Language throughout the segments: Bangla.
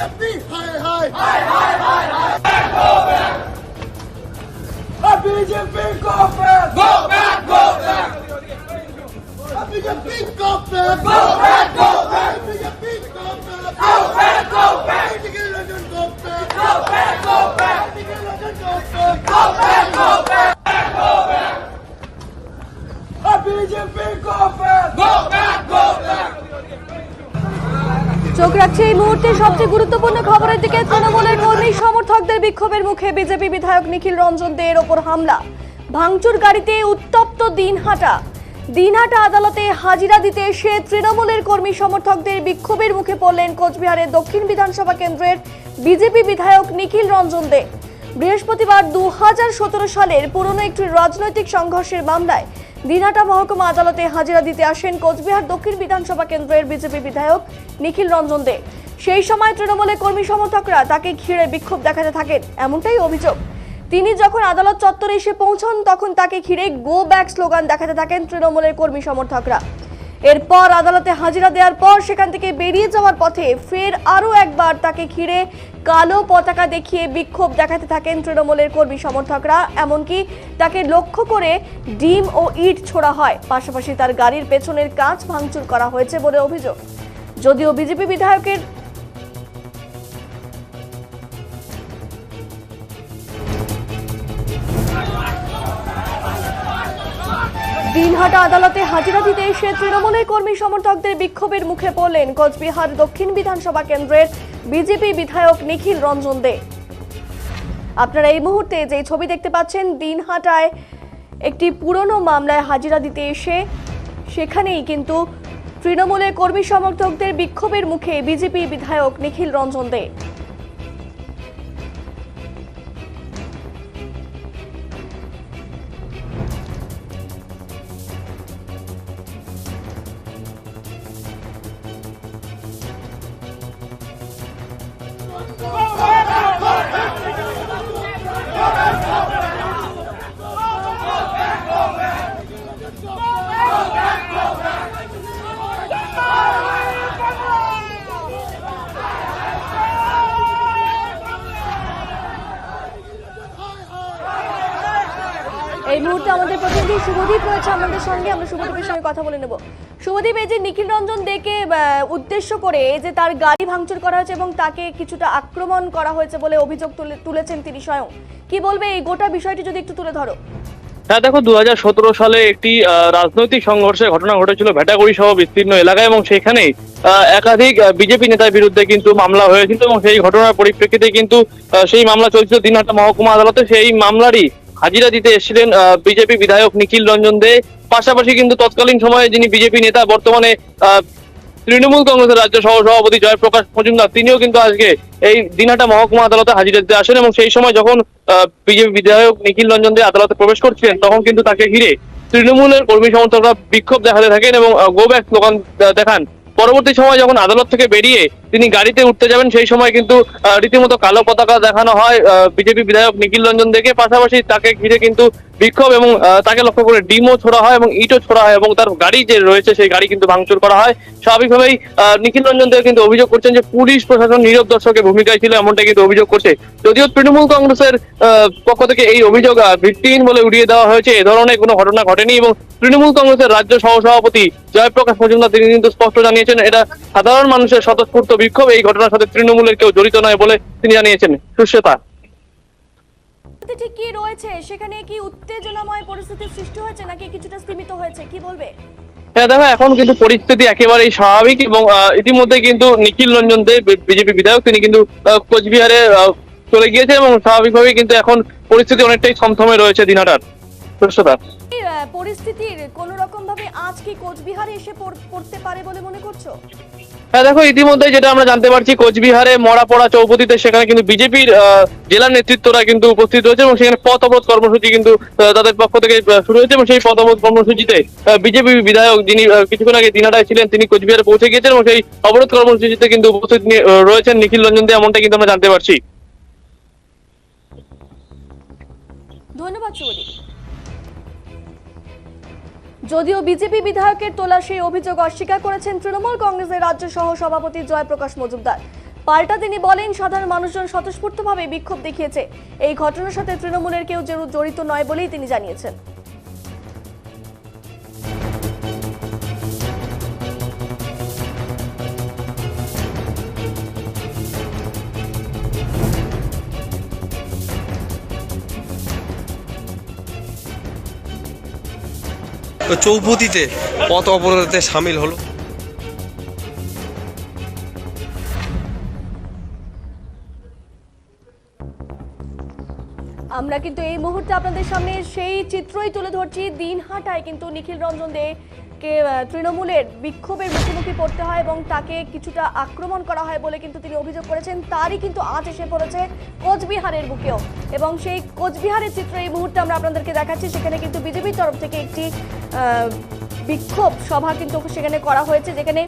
বিজেপি হায় হায় হায় হায় হায় হায় BJP go back go back go back BJP go back go back go back BJP go back go back go back Nikhil Ranjan go back go back go back Nikhil Ranjan go back go back go back go back BJP go back go back go back চোখ রাখছে এই মুহূর্তে সবচেয়ে গুরুত্বপূর্ণ খবরের দিকে তৃণমূলের কর্মী সমর্থকদের বিক্ষোভের মুখে বিজেপি বিধায়ক নিখিল রঞ্জন দের ওপর হামলা। ভাঙচুর গাড়িতে উত্তপ্ত দিনহাটা। দিনহাটা আদালতে হাজিরা দিতে এসে তৃণমূলের কর্মী সমর্থকদের বিক্ষোভের মুখে পড়লেন কোচবিহারের দক্ষিণ বিধানসভা কেন্দ্রের বিজেপি বিধায়ক নিখিল রঞ্জন দে। বৃহস্পতিবার দু হাজার সতেরো সালের পুরনো একটি রাজনৈতিক সংঘর্ষের মামলায় দিনহাটা মহকুমা আদালতে হাজিরা দিতে আসেন কোচবিহার দক্ষিণ বিধানসভা কেন্দ্রের বিজেপি বিধায়ক নিখিল রঞ্জন দে। সেই সময় তৃণমূলের কর্মী সমর্থকরা তাকে ঘিরে বিক্ষোভ দেখাতে থাকেন। এমনটাই অভিযোগ। তিনি যখন আদালত চত্বরে এসে পৌঁছন, তখন তাকে ঘিরে গো ব্যাক স্লোগান দেখাতে থাকেন তৃণমূলের কর্মী সমর্থকরা। এরপর আদালতে হাজিরা দেওয়ার পর সেখান থেকে বেরিয়ে যাওয়ার পথে ফের আরও একবার তাকে ঘিরে কালো পতাকা দেখিয়ে বিক্ষোভ দেখাতে থাকেন তৃণমূলের কর্মী সমর্থকরা। এমনকি তাকে লক্ষ্য করে ডিম ও ইট ছোড়া হয়। পাশাপাশি তার গাড়ির পেছনের কাঁচ ভাঙচুর করা হয়েছে বলে অভিযোগ। যদিও বিজেপি বিধায়কের দিনহাটা আদালতে হাজিরা দিতে এসে তৃণমূলের কর্মী সমর্থকদের বিক্ষোভের মুখে পড়লেন কোচবিহার দক্ষিণ বিধানসভা কেন্দ্রের বিজেপি বিধায়ক নিখিল রঞ্জন দে। আপনারা এই মুহূর্তে যে ছবি দেখতে পাচ্ছেন, দিনহাটায় একটি পুরনো মামলায় হাজিরা দিতে এসে সেখানেই কিন্তু তৃণমূলের কর্মী সমর্থকদের বিক্ষোভের মুখে বিজেপি বিধায়ক নিখিল রঞ্জন দে। আমাদের প্রতিনিধি শুভদীপ রয়েছে আমাদের সঙ্গে, আমরা শুভদীপের সঙ্গে কথা বলে নেব। শুভদীপ, এই যে নিখিল রঞ্জন দেকে উদ্দেশ্য করে যে তার গাড়ি ভাঙচুর করা হয়েছে এবং তাকে কিছুটা আক্রমণ করা হয়েছে বলে অভিযোগ তুলে- তুলেছেন তিনি স্বয়ং। কি বলবে এই গোটা বিষয়টি যদি একটু তুলে ধরো? হ্যাঁ দেখো দু হাজার সতেরো সালে একটি রাজনৈতিক সংঘর্ষের ঘটনা ঘটেছিল ভেটাগুড়ি সহ বিস্তীর্ণ এলাকায় এবং সেখানে একাধিক বিজেপি নেতার বিরুদ্ধে কিন্তু মামলা হয়েছিল এবং সেই ঘটনার পরিপ্রেক্ষিতে কিন্তু সেই মামলা চলছিল দিনহাটা মহকুমা আদালতে। সেই মামলারই হাজিরা দিতে এসেছিলেন বিজেপি বিধায়ক নিখিল রঞ্জন দে। পাশাপাশি কিন্তু তৎকালীন সময়ে যিনি বিজেপি নেতা, বর্তমানে তৃণমূল কংগ্রেসের রাজ্য সহ সভাপতি জয়প্রকাশ মজুমদার, তিনিও কিন্তু আজকে এই দিনহাটা মহকুমা আদালতে হাজিরা দিতে আসেন এবং সেই সময় যখন বিজেপি বিধায়ক নিখিল রঞ্জন দে আদালতে প্রবেশ করছিলেন, তখন কিন্তু তাকে ঘিরে তৃণমূলের কর্মী সমর্থকরা বিক্ষোভ দেখাতে থাকেন এবং গো ব্যাক স্লোগান দেখান। পরবর্তী সময় যখন আদালত থেকে বেরিয়ে তিনি গাড়িতে উঠতে যাবেন, সেই সময় কিন্তু রীতিমতো কালো পতাকা দেখানো হয় বিজেপি বিধায়ক নিখিল রঞ্জন দেখে পাশাপাশি তাকে ঘিরে কিন্তু বিক্ষোভ এবং তাকে লক্ষ্য করে ডিমও ছোড়া হয় এবং ইটও ছোড়া হয় এবং তার গাড়ি যে রয়েছে সেই গাড়ি কিন্তু ভাঙচুর করা হয়। স্বাভাবিকভাবেই নিখিল রঞ্জন দেব কিন্তু অভিযোগ করছেন যে পুলিশ প্রশাসন নীরব দর্শকের ভূমিকায় ছিল এমনটা কিন্তু অভিযোগ করছে। যদিও তৃণমূল কংগ্রেসের পক্ষ থেকে এই অভিযোগ ভিত্তিহীন বলে উড়িয়ে দেওয়া হয়েছে, এ ধরনের কোনো ঘটনা ঘটেনি এবং তৃণমূল কংগ্রেসের রাজ্য সহসভাপতি জয়প্রকাশ মজুমদার তিনি কিন্তু স্পষ্ট জানিয়েছেন, এটা সাধারণ মানুষের স্বতঃস্ফূর্ত বিক্ষোভ, এই ঘটনার সাথে তৃণমূলের কেউ জড়িত নয় বলে তিনি জানিয়েছেন। সুশ্বেতা পরিস্থিতি ঠিক কি রয়েছে? সেখানে কি উত্তেজনাময় পরিস্থিতির সৃষ্টি হয়েছে নাকি কিছুটা সীমিত হয়েছে? কি বলবে? হ্যাঁ দেখো এখন কিন্তু পরিস্থিতি একেবারেই স্বাভাবিক এবং ইতিমধ্যে কিন্তু নিখিল রঞ্জন দে বিজেপি বিধায়ক তিনি কিন্তু কোচবিহারে চলে গিয়েছেন এবং স্বাভাবিকভাবেই কিন্তু এখন পরিস্থিতি অনেকটাই থমথমে রয়েছে দিনহাটার। সুস্থতা পরিস্থিতির কোনো রকম ভাবে আজ কি কোচবিহারে এসে পড়তে পারে বলে মনে করছ? হ্যাঁ দেখো ইতিমধ্যে যেটা আমরা জানতে পারছি, কোচবিহারে মরাপড়া চৌপতিতে সেখানে কিন্তু বিজেপির জেলা নেতৃত্বরা কিন্তু উপস্থিত রয়েছে এবং সেখানে পথ অবরোধ কর্মসূচি কিন্তু তাদের পক্ষ থেকে শুরু হয়েছে এবং সেই পথ অবরোধ কর্মসূচিতে বিজেপি বিধায়ক যিনি কিছুক্ষণ আগে দিনাটায় ছিলেন, তিনি কোচবিহারে পৌঁছে গিয়েছেন এবং সেই অবরোধ কর্মসূচিতে কিন্তু উপস্থিত রয়েছেন নিখিল রঞ্জন দে এমনটা কিন্তু আমরা জানতে পারছি। ধন্যবাদ যদিও বিজেপি বিধায়কের তোলা সেই অভিযোগ অস্বীকার করেছেন তৃণমূল কংগ্রেসের রাজ্য সহ সভাপতি জয়প্রকাশ মজুমদার। পাল্টা তিনি বলেন, সাধারণ মানুষজন স্বতঃস্ফূর্তভাবে বিক্ষোভ দেখিয়েছে। এই ঘটনার সাথে তৃণমূলের কেউ জড়িত নয় বলেই তিনি জানিয়েছেন। চৌপতিতে পথ অবরোধে সামিল হলো। আমরা কিন্তু এই মুহূর্তে আপনাদের সামনে সেই চিত্রই তুলে ধরছি। দিনহাটায় কিন্তু নিখিল রঞ্জন দে কে তৃণমূলের বিক্ষোভের মুখোমুখি পড়তে হয় এবং তাকে কিছুটা আক্রমণ করা হয় বলে কিন্তু তিনি অভিযোগ করেছেন। তারই কিন্তু আজ এসে পড়েছে কোচবিহারের বুকেও। এবং সেই কোচবিহারের চিত্র এই মুহূর্তে আমরা আপনাদেরকে দেখাচ্ছি। সেখানে কিন্তু বিজেপির তরফ থেকে একটি বিক্ষোভ সভা কিন্তু সেখানে করা হয়েছে যেখানে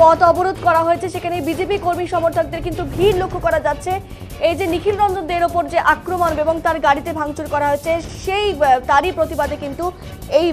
পথ অবরোধ করা হয়েছে সেখানে বিজেপি কর্মী সমর্থকদের কিন্তু ভিড় লক্ষ্য করা যাচ্ছে। এই যে নিখিল রঞ্জন দের ওপর যে আক্রমণ এবং তার গাড়িতে ভাঙচুর করা হয়েছে সেই তারই প্রতিবাদে কিন্তু এই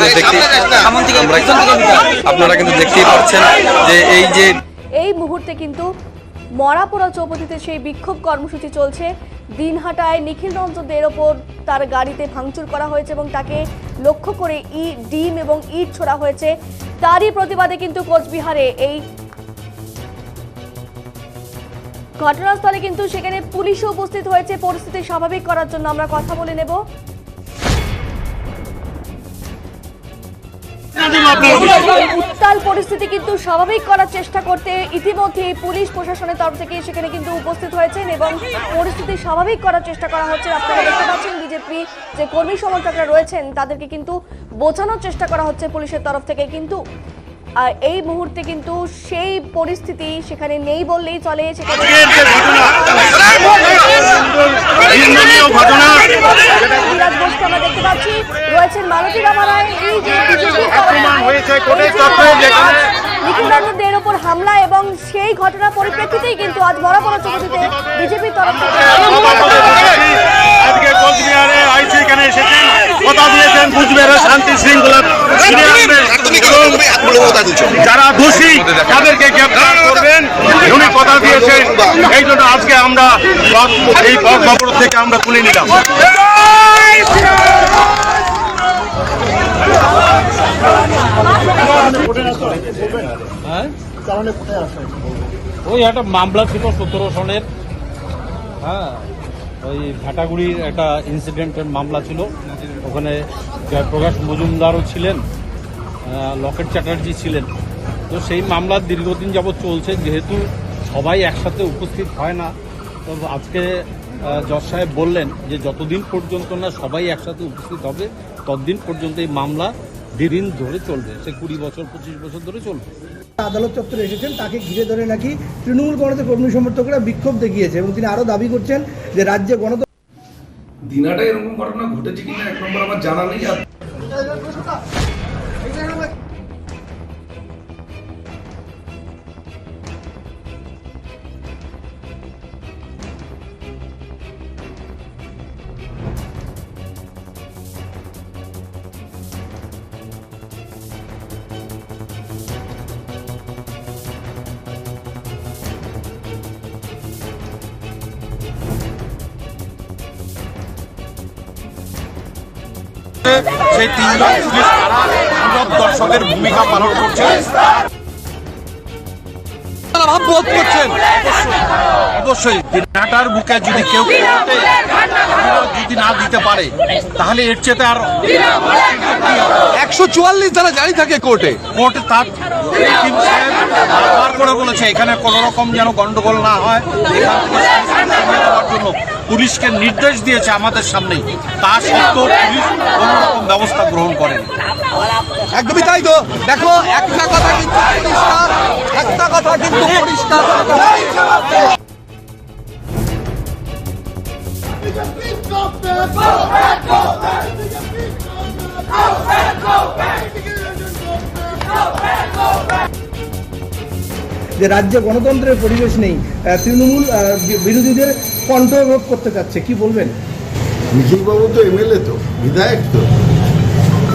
আপনারা কিন্তু দেখতেই আপনারা কিন্তু দেখতেই পাচ্ছেন যে এই যে এই মুহূর্তে কিন্তু মরাপোড়া চৌপতিতে সেই বিক্ষোভ কর্মসূচি চলছে। দিনহাটায় নিখিল রঞ্জন দের ওপর তার গাড়িতে ভাঙচুর করা হয়েছে এবং তাকে লক্ষ্য করে ই ডিম এবং ইট ছোড়া হয়েছে। তারই প্রতিবাদে কিন্তু কোচবিহারে এই ঘটনাস্থলে কিন্তু সেখানে পুলিশও উপস্থিত হয়েছে। পরিস্থিতি স্বাভাবিক করার জন্য আমরা কথা বলে নেব। উত্তাল পরিস্থিতি কিন্তু স্বাভাবিক করার চেষ্টা করতে ইতিমধ্যে পুলিশ প্রশাসনের তরফ থেকে সেখানে কিন্তু উপস্থিত হয়েছেন এবং পরিস্থিতি স্বাভাবিক করার চেষ্টা করা হচ্ছে। আপনারা দেখতে পাচ্ছেন বিজেপি যে কর্মী সমর্থকরা রয়েছেন, তাদেরকে কিন্তু বোঝানোর চেষ্টা করা হচ্ছে পুলিশের তরফ থেকে। কিন্তু আর এই মুহূর্তে কিন্তু সেই পরিস্থিতি সেখানে নেই বললেই চলে সেখানে বিরাজ ঘোষকে আমরা দেখতে পাচ্ছি। রয়েছেন মালতী রামারায় এই যে নিখিলরঞ্জন ওপর হামলা এবং সেই ঘটনার পরিপ্রেক্ষিতেই কিন্তু আজ বড় বড় চৌধুরীতে বিজেপির তরফ থেকে আজকে কোচবিহারে আইসি এখানে এসেছেন কথা দিয়েছেন কুচবিহারের শান্তি শৃঙ্খলা ফিরে আনবেন এবং যারা দোষী তাদেরকে গ্রেপ্তার করবেন। উনি কথা দিয়েছেন। এই জন্য আজকে আমরা এই পথ অবরোধ থেকে আমরা তুলে নিলাম। ওই একটা মামলা ছিল সতেরো সনের। হ্যাঁ ওই ভেটাগুড়ির একটা ইনসিডেন্টের মামলা ছিল। ওখানে জয়প্রকাশ মজুমদারও ছিলেন লকেট চ্যাটার্জি ছিলেন। তো সেই মামলা দীর্ঘদিন যাবৎ চলছে, যেহেতু সবাই একসাথে উপস্থিত হয় না, তো আজকে জজ সাহেব বললেন যে যতদিন পর্যন্ত না সবাই একসাথে উপস্থিত হবে, ততদিন পর্যন্ত এই মামলা দিন ধরে চলবে সে কুড়ি বছর পঁচিশ বছর ধরে চলবে। আদালত চত্বরে এসেছেন তাকে ঘিরে ধরে নাকি তৃণমূল কংগ্রেসের কর্মী সমর্থকরা বিক্ষোভ দেখিয়েছে এবং তিনি আরও দাবি করছেন যে রাজ্যে গণতন্ত্র দিনাটা এরকম ঘটনা ঘটেছে কিনা এক নম্বর আমার জানা নেই। আর সেই তিনজন পুলিশ তারা দর্শকের ভূমিকা পালন করছে। বোধ করছেন। অবশ্যই। বুকে যদি কেউ যদি না দিতে পারে তাহলে এর চেয়ে আর একশো চুয়াল্লিশ জারি থাকে কোর্টে। কোর্টে তার বারবার করে বলেছে এখানে কোনো রকম যেন গন্ডগোল না হয়। জন্য পুলিশকে নির্দেশ দিয়েছে আমাদের সামনেই। তা সত্ত্বেও পুলিশ কোনো রকম ব্যবস্থা গ্রহণ করেনি একদমই তাই তো দেখো একটা কথা কিন্তু পরিষ্কার একটা কথা কিন্তু পরিষ্কার! যে রাজ্যে গণতন্ত্রের পরিবেশ নেই আহ, তৃণমূল বিরোধীদের কণ্ঠরোধ করতে চাচ্ছে কি বলবেন নিখিলবাবু তো এমএলএ তো বিধায়ক তো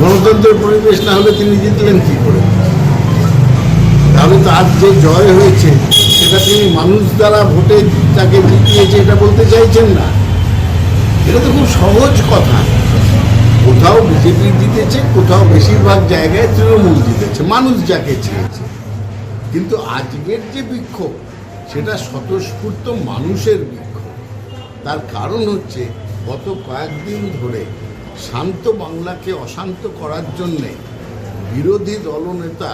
গণতন্ত্রের পরিবেশ না হলে তিনি জিতলেন কি করে? তাহলে তার যে জয় হয়েছে, সেটা তিনি মানুষ দ্বারা ভোটে তাকে জিতিয়েছে, এটা বলতে চাইছেন না। এটা তো খুব সহজ কথা। কোথাও বিজেপি জিতেছে, কোথাও বেশিরভাগ জায়গায় তৃণমূল জিতেছে, মানুষ যাকে চেয়েছে। কিন্তু আজকের যে বিক্ষোভ, সেটা স্বতঃস্ফূর্ত মানুষের বিক্ষোভ। তার কারণ হচ্ছে, গত কয়েকদিন ধরে শান্ত বাংলাকে অশান্ত করার জন্যে বিরোধী দলনেতা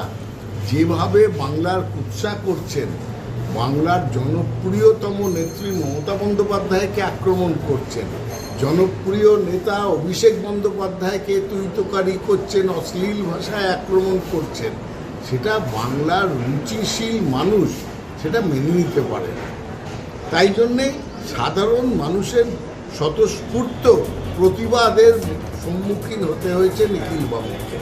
যেভাবে বাংলার কুৎসা করছেন, বাংলার জনপ্রিয়তম নেত্রী মমতা বন্দ্যোপাধ্যায়কে আক্রমণ করছেন, জনপ্রিয় নেতা অভিষেক বন্দ্যোপাধ্যায়কে তুইতকারি করছেন, অশ্লীল ভাষায় আক্রমণ করছেন, সেটা বাংলার রুচিশীল মানুষ সেটা মেনে নিতে পারে না। তাই জন্যে সাধারণ মানুষের স্বতঃস্ফূর্ত প্রতিবাদের সম্মুখীন হতে হয়েছে নিখিল বাবুকে